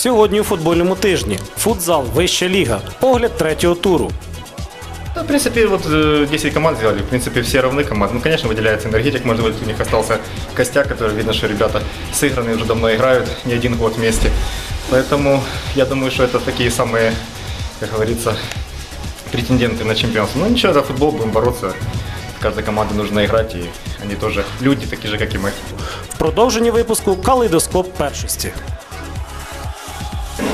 Сьогодні у футбольному тижні. Футзал, вища ліга. Огляд третього туру. Да, в принципе, вот э, 10 команд сделали. В принципе, все равны команды. Ну, конечно, выделяется энергетик, может быть, у них остался костяк, который видно, что ребята сыгранные уже давно играют, не один год вместе. Поэтому я думаю, что это такие самые, как говорится, претенденты на чемпионство. Ну ничего, за футбол будем бороться. Каждой команде нужно играть, и они тоже люди, такие же, как и мы. В продовженні випуску калейдоскоп першості.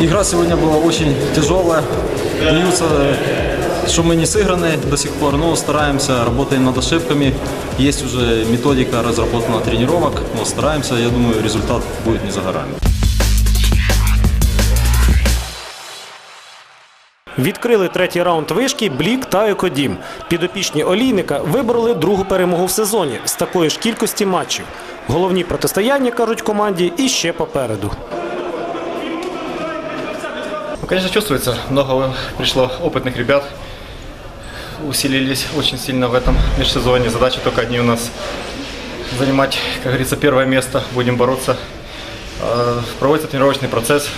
Игра сегодня была очень тяжелая. Плюс, э, что мы не сыграны до сих пор, но стараемся, работаем над ошибками. Есть уже методика разработана тренировок, но стараемся, я думаю, результат будет не за горами. Відкрили третій раунд вишки Блік та Екодім. Підопічні олійника вибороли другу перемогу в сезоні з такої ж кількості матчів. Головні протистояння кажуть команді і ще попереду. Конечно, чувствуется. Много пришло опытных ребят. Усилились очень сильно в этом межсезонье. Задачи только одни у нас занимать, как говорится, первое место. Будем бороться. Э, Проводится тренировочный процесс.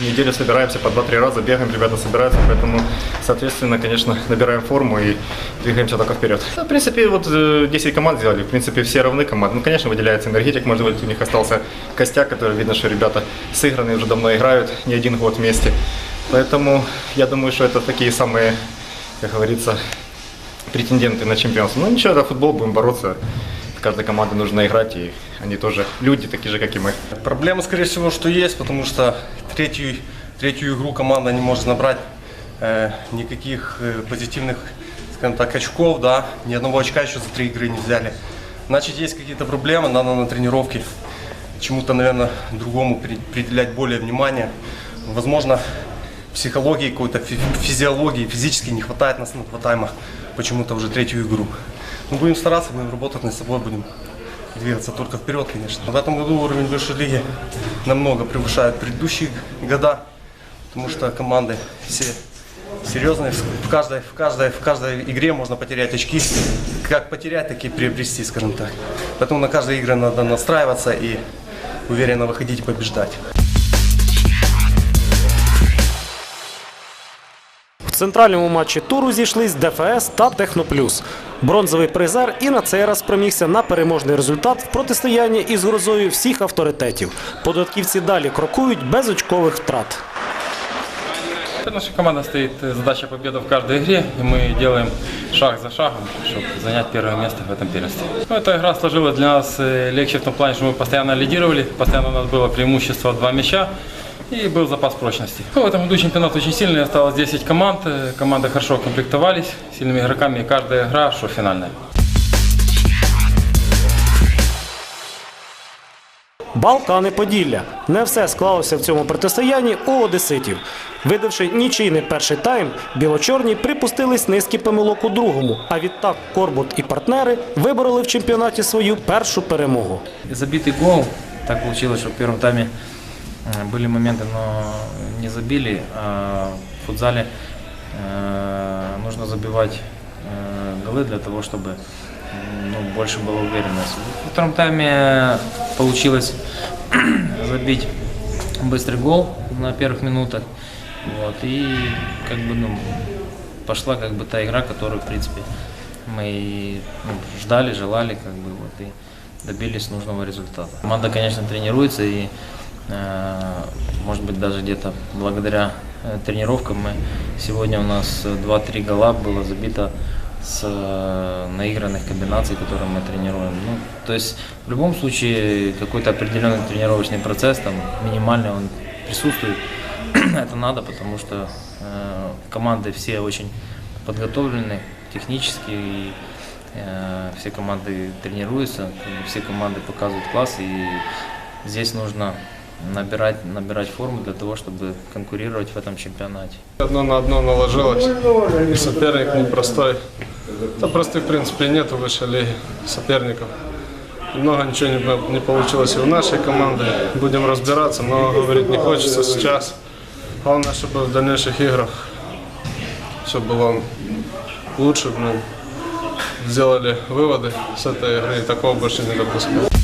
Неделю собираемся по 2-3 раза, бегаем, ребята собираются, поэтому, соответственно, конечно, набираем форму и двигаемся только вперед. Да, В принципе, вот э, 10 команд сделали, в принципе, все равны команды. Ну, конечно, выделяется энергетик, может быть, у них остался костяк, который видно, что ребята сыгранные уже давно играют, не один год вместе. Поэтому я думаю, что это такие самые, как говорится, претенденты на чемпионство. Ну ничего, за футбол будем бороться. Каждой команде нужно играть, и они тоже люди, такие же, как и мы. Проблема, скорее всего, что есть, потому что третью, третью игру команда не может набрать э, никаких э, позитивных, скажем так, очков, да, ни одного очка еще за три игры не взяли. Значит, есть какие-то проблемы, надо на тренировке чему-то, наверное, другому при- приделять более внимания. Возможно, психологии какой-то, фи- физиологии, физически не хватает нас на два тайма почему-то уже третью игру. Мы будем стараться, будем работать над собой, будем двигаться только вперед, конечно. В этом году уровень высшей лиги намного превышает предыдущие года, потому что команды все серьезные. В каждой, в каждой, в каждой игре можно потерять очки. Как потерять, так и приобрести, скажем так. Поэтому на каждой игре надо настраиваться и уверенно выходить и побеждать. В центральному матчі туру зійшлись ДФС та Техноплюс. Бронзовий призер і на цей раз промігся на переможний результат в протистоянні із грозою всіх авторитетів. Податківці далі крокують без очкових втрат. Перед нашей командой стоит э, задача победы в каждой игре, и мы делаем шаг за шагом, чтобы занять первое место в этом первенстве. Ну, эта игра сложилась для нас э, легче в том плане, что мы постоянно лидировали, постоянно у нас было преимущество два мяча, и был запас прочности. Ну, в этом году чемпионат очень сильный, осталось 10 команд, э, команды хорошо комплектовались сильными игроками, и каждая игра, что финальная. Балкани Поділля. Не все склалося в цьому протистоянні у одеситів. Видавши нічийний перший тайм, білочорні припустились низки помилок у другому. А відтак Корбут і партнери вибороли в чемпіонаті свою першу перемогу. забитый гол. Так получилось, что в первом тайме э, были моменты, но не забили. А в футзале э, нужно забивать э, голы для того, чтобы ну, больше была уверенность. Во втором тайме получилось забить быстрый гол на первых минутах. Вот, и как бы, ну, пошла как бы та игра, которую, в принципе, мы ну, ждали, желали, как бы, вот, и добились нужного результата. Команда, конечно, тренируется, и, э, может быть, даже где-то благодаря э, тренировкам мы сегодня у нас 2-3 гола было забито с э, наигранных комбинаций, которые мы тренируем. Ну, то есть в любом случае какой-то определенный тренировочный процесс, там минимальный он присутствует. Это надо, потому что э, команды все очень подготовлены технически, и э, все команды тренируются, все команды показывают класс, и здесь нужно набирать, набирать форму для того, чтобы конкурировать в этом чемпионате. Одно на одно наложилось. И соперник непростой. Да простых, в принципе, нет в высшей лиге соперников. Много ничего не, не получилось и у нашей команды. Будем разбираться, но говорить не хочется сейчас. Главное, чтобы в дальнейших играх все было лучше. Мы сделали выводы с этой игры и такого больше не допускать.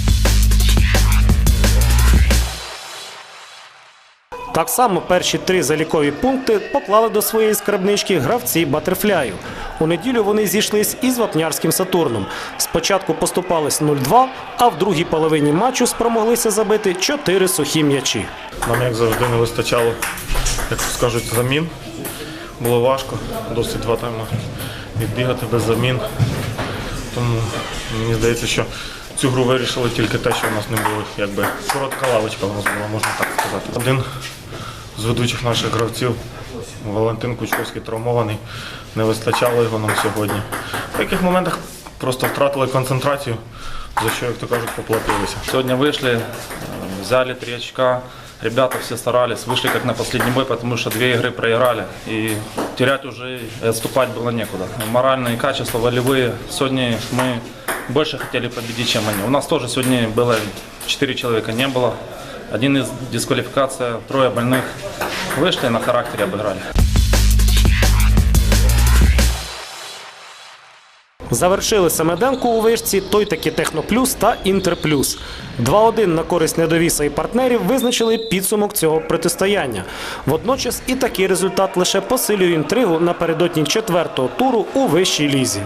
Так само перші три залікові пункти поклали до своєї скарбнички гравці Батерфляю. У неділю вони зійшлись із Вапнярським Сатурном. Спочатку поступались 0-2, а в другій половині матчу спромоглися забити 4 сухі м'ячі. Нам, як завжди, не вистачало, як скажуть, замін. Було важко, досить два тайми відбігати без замін. Тому мені здається, що цю гру вирішили тільки те, що в нас не було якби коротка лавочка у нас була, можна так сказати. Один з ведучих наших гравців, Валентин Кучковський, травмований, не вистачало його нам сьогодні. В таких моментах просто втратили концентрацію, за що, як то кажуть, поплатилися. Сегодня вышли, э, взяли три очка. Ребята все старались, вышли как на последний бой, потому что две игры проиграли. И терять уже и отступать было некуда. Моральные качества, волевые. Сегодня мы больше хотели победить, чем они. У нас тоже сегодня было 4 человека, не было. Один из дисквалификация, трое больных. Вышли на характере обыграли. Завершили Семеденко у вишці, той таки Техноплюс та Інтерплюс. 2-1 на користь недовіса і партнерів визначили підсумок цього протистояння. Водночас і такий результат лише посилює інтригу напередодні четвертого туру у вищій лізі.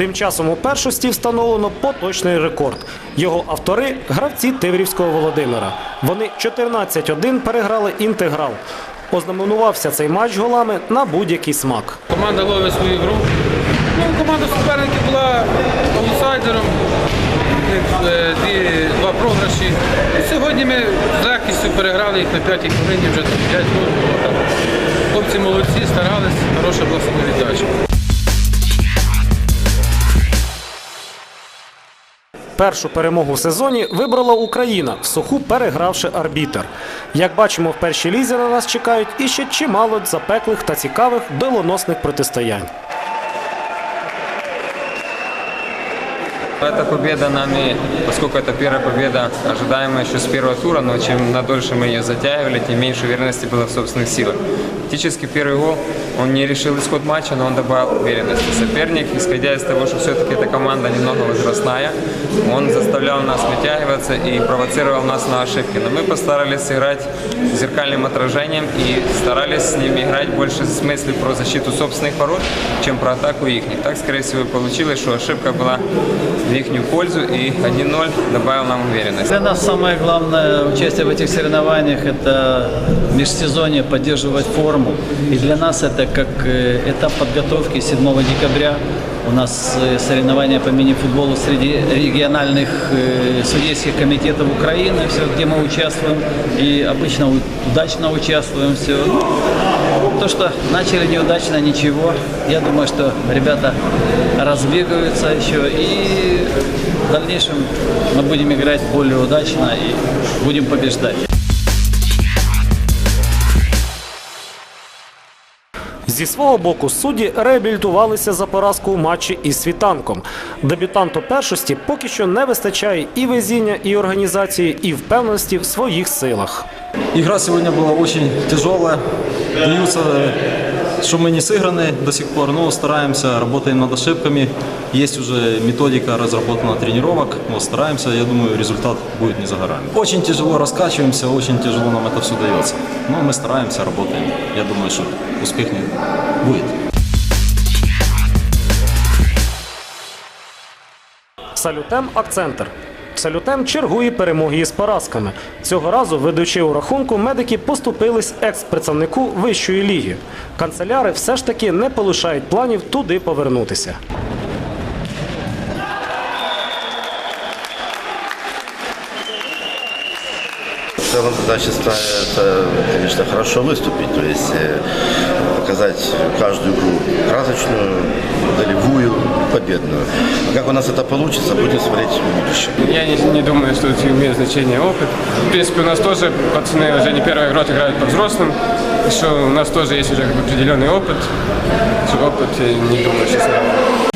Тим часом у першості встановлено поточний рекорд. Його автори гравці Тиврівського Володимира. Вони 14-1 переграли інтеграл. Ознаменувався цей матч голами на будь-який смак. Команда ловить свою гру. Ну, команда суперників була аутсайдером. Е, два програші. Сьогодні ми з легкістю переграли їх на п'ятій хвилині вже 5 голів. Хлопці молодці, старались, хороша була самовіддача. Першу перемогу в сезоні вибрала Україна, в суху перегравши арбітер. Як бачимо, в першій лізі на нас чекають іще чимало запеклих та цікавих доленосних протистоянь. Эта победа нами, поскольку это первая победа, ожидаемая еще с первого тура, но чем надольше мы ее затягивали, тем меньше уверенности было в собственных силах. Фактически первый гол, он не решил исход матча, но он добавил уверенности. Соперник, исходя из того, что все-таки эта команда немного возрастная, он заставлял нас вытягиваться и провоцировал нас на ошибки. Но мы постарались сыграть зеркальным отражением и старались с ними играть больше в смысле про защиту собственных ворот, чем про атаку их. Так, скорее всего, получилось, что ошибка была в их пользу и 1-0 добавил нам уверенность. Для нас самое главное участие в этих соревнованиях – это межсезонье, поддерживать форму. И для нас это как э, этап подготовки 7 декабря. У нас э, соревнования по мини-футболу среди региональных э, судейских комитетов Украины, все, где мы участвуем. И обычно удачно участвуем. Все. То, что начали неудачно, ничего. Я думаю, что ребята разбегаются еще. И в дальнейшем мы будем играть более удачно и будем побеждать. Зі свого боку судді реабілітувалися за поразку у матчі із світанком. Дебютанту першості поки що не вистачає і везіння, і організації, і впевненості в своїх силах. Ігра сьогодні була дуже тяжела. Даются, э, что мы не сыграны до сих пор, но стараемся, работаем над ошибками. Есть уже методика разработана тренировок, но стараемся, я думаю, результат будет не за горами. Очень тяжело раскачиваемся, очень тяжело нам это все дается. Но мы стараемся, работаем. Я думаю, что успех не будет. Салютем Акцентр. Салютем чергує перемоги із поразками. Цього разу, ведучи у рахунку, медики поступились екс-представнику вищої ліги. Канцеляри все ж таки не полишають планів туди повернутися. В целом задача ставит, это, конечно, хорошо выступить, то есть э, показать каждую игру красочную, голевую, победную. Как у нас это получится, будем смотреть в будущем. Я не, не думаю, что тут имеет значение опыт. В принципе, у нас тоже пацаны уже не первый год играют по взрослым. Что у нас тоже есть уже определенный опыт. Опыт, я не думаю, что.